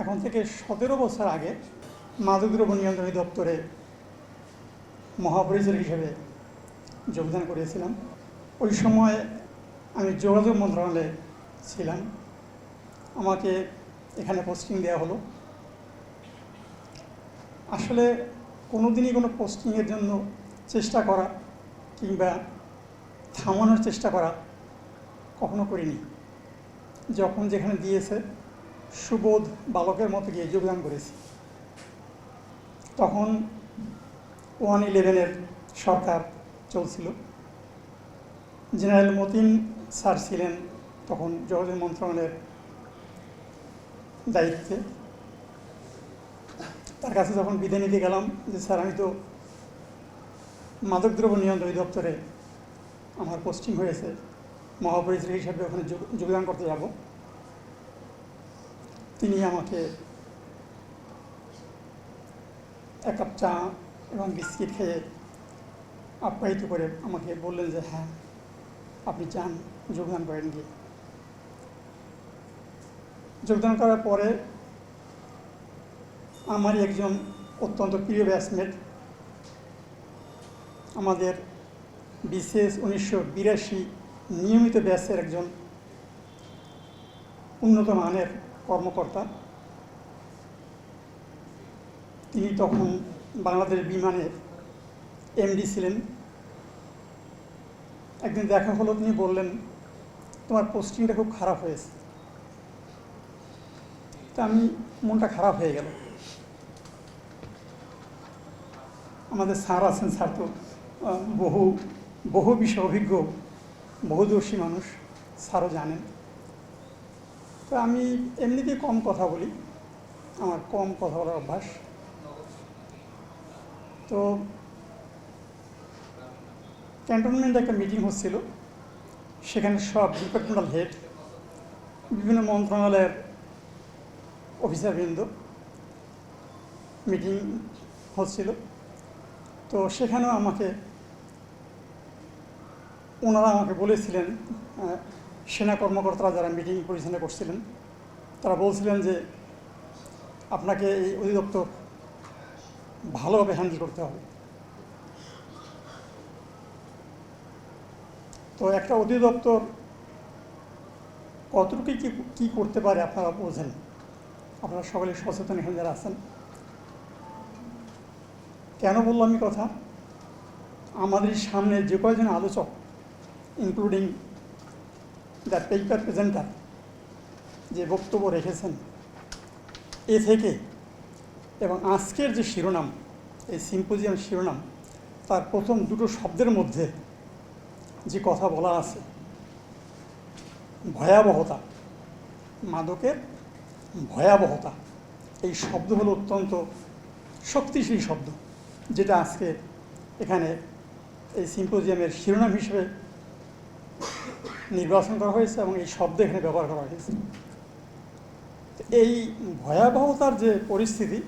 এখন থেকে সতেরো বছর আগে মাদকদ্রব্য নিয়ন্ত্রণ দপ্তরে মহাপরিচালক হিসেবে যোগদান করেছিলাম। ওই সময় আমি যোগাযোগ মন্ত্রণালয়ে ছিলাম। আমাকে এখানে পোস্টিং দেওয়া হলো। আসলে কোনো দিনই কোনো পোস্টিংয়ের জন্য চেষ্টা করা কিংবা থামানোর চেষ্টা করা কখনো করিনি। যখন যেখানে দিয়েছে সুবোধ বালকের মতো গিয়ে যোগদান করেছি। তখন ওয়ান ইলেভেনের সরকার চলছিল। জেনারেল মতিন স্যার ছিলেন তখন যোগাযোগ মন্ত্রণালয়ের দায়িত্বে। তার কাছে যখন বিদায় নিতে গেলাম যে, স্যার, আমি তো মাদকদ্রব্য নিয়ন্ত্রণ দপ্তরে আমার পোস্টিং হয়েছে, মহাপরিচালক হিসাবে ওখানে যোগ- যোগদান করতে যাব। আমাকে এক কাপ চা এবং বিস্কিট খেয়ে আপ্যায়িত করে আমাকে বললেন যে হ্যাঁ আপনি চান যোগদান করেন গিয়ে। যোগদান করার পরে আমারই একজন অত্যন্ত প্রিয় ব্যাচমেট, আমাদের বিশেষ উনিশশো বিরাশি নিয়মিত ব্যাচের একজন উন্নত মানের কর্মকর্তা। তিনি তখন বাংলাদেশ বিমানের এমডি ছিলেন। একদিন দেখা হলো, তিনি বললেন, তোমার পোস্টিংটা খুব খারাপ হয়েছে। তা আমি মনটা খারাপ হয়ে গেল। আমাদের স্যার আছেন, স্যার তো বহু বহু বিষয় অভিজ্ঞ, বহুদর্শী মানুষ, স্যারও জানেন। তো আমি এমনিতেই কম কথা বলি। আমার কম কথা বলার অভ্যাস। তো ক্যান্টনমেন্টে একটা মিটিং হচ্ছিল। সেখানে সব ডিপার্টমেন্টাল হেড, বিভিন্ন মন্ত্রণালয়ের অফিসারবৃন্দ মিটিং হচ্ছিল। তো সেখানেও আমাকে, ওনারা আমাকে বলেছিলেন সেনা কর্মকর্তারা যারা মিটিং পরিচালনা করছিলেন, তারা বলছিলেন যে আপনাকে এই অধিদপ্তর ভালোভাবে হ্যান্ডেল করতে হবে। তো একটা অধিদপ্তর কতটুকু কি, কী করতে পারে আপনারা বোঝেন? আপনারা সকলে সচেতন এখানে যারা আছেন। কেন বললাম এই কথা? আমাদের সামনে যে কয়জন আলোচক ইনক্লুডিং দ্য পেপার প্রেজেন্টার যে বক্তব্য রেখেছেন, এ থেকে এবং আজকের যে শিরোনাম, এই সিম্পোজিয়াম শিরোনাম, তার প্রথম দুটো শব্দের মধ্যে যে কথা বলা আছে, ভয়াবহতা, মাদকের ভয়াবহতা, এই শব্দ হলো অত্যন্ত শক্তিশালী শব্দ, যেটা আজকে এখানে এই সিম্পোজিয়ামের শিরোনাম হিসেবে নির্বাচন করা হয়েছে এবং এই শব্দ এখানে ব্যবহার করা হয়েছে। এই ভয়াবহতার যে পরিস্থিতি,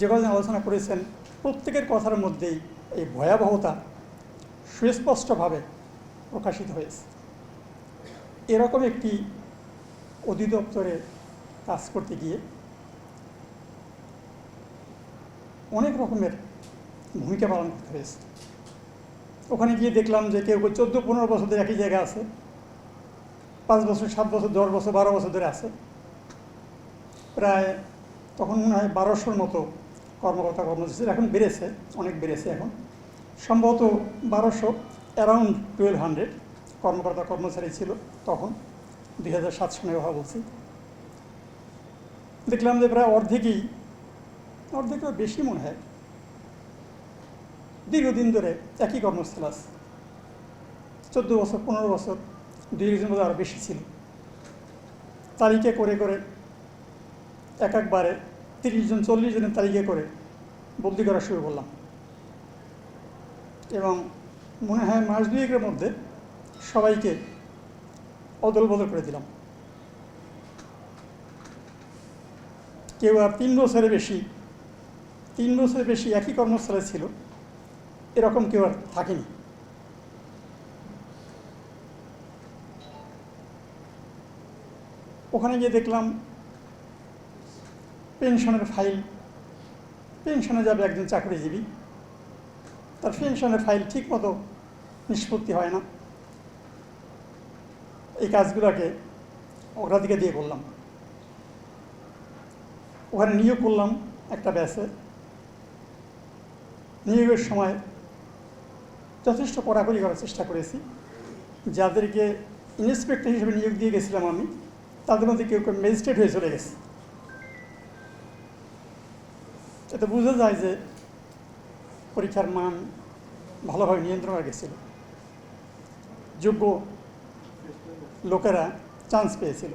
যে কথা আলোচনা করেছেন, প্রত্যেকের কথার মধ্যেই এই ভয়াবহতা সুস্পষ্টভাবে প্রকাশিত হয়েছে। এরকম একটি অধিদপ্তরে কাজ করতে গিয়ে অনেক রকমের ভূমিকা পালন করতে হয়েছে। ওখানে গিয়ে দেখলাম যে কেউ কেউ চোদ্দ পনেরো বছর ধরে একই জায়গায় আছে, পাঁচ বছর, সাত বছর, দশ বছর, বারো বছর ধরে আছে। প্রায় তখন মনে হয় বারোশোর মতো কর্মকর্তা কর্মচারী এখন বেড়েছে, অনেক বেড়েছে এখন। সম্ভবত বারোশো অ্যারাউন্ড টুয়েলভ হান্ড্রেড কর্মকর্তা কর্মচারী ছিল তখন, দুই হাজার সাত সনের কথা বলছি। দেখলাম যে প্রায় অর্ধেকই অর্ধেকের বেশি মনে হয়। দীর্ঘদিন ধরে একই কর্মস্থল আছে চোদ্দ বছর, পনেরো বছর দুই একজন আরও বেশি ছিল। তালিকা করে করে এক একবারে তিরিশ জন, চল্লিশ জনের তালিকা করে বদলি করা শুরু করলাম। এবং মনে হয় মাস দুয়েকের মধ্যে সবাইকে অদল বদল করে দিলাম। কেউ আর তিন বছরের বেশি, তিন বছরের বেশি একই কর্মস্থলে ছিল। এরকম কেউ আর থাকেনি। ওখানে গিয়ে দেখলাম পেনশনের ফাইল, পেনশনে যাবে একজন চাকরিজীবী। তার পেনশনের ফাইল ঠিক মতো নিষ্পত্তি হয় না। এই কাজগুলোকে অগ্রাধিকার দিয়ে করলাম। ওখানে নিয়োগ করলাম একটা ব্যাচে নিয়োগের সময় যথেষ্ট কড়াকড়ি করার চেষ্টা করেছি। যাদেরকে ইন্সপেক্টর হিসেবে নিয়োগ দিয়ে গেছিলাম আমি, তাদের মধ্যে কেউ কেউ ম্যাজিস্ট্রেট হয়ে চলে গেছে। এতে বোঝা যায় যে পরীক্ষার মান ভালোভাবে নিয়ন্ত্রণ গেছিল। যোগ্য লোকেরা চান্স পেয়েছিল।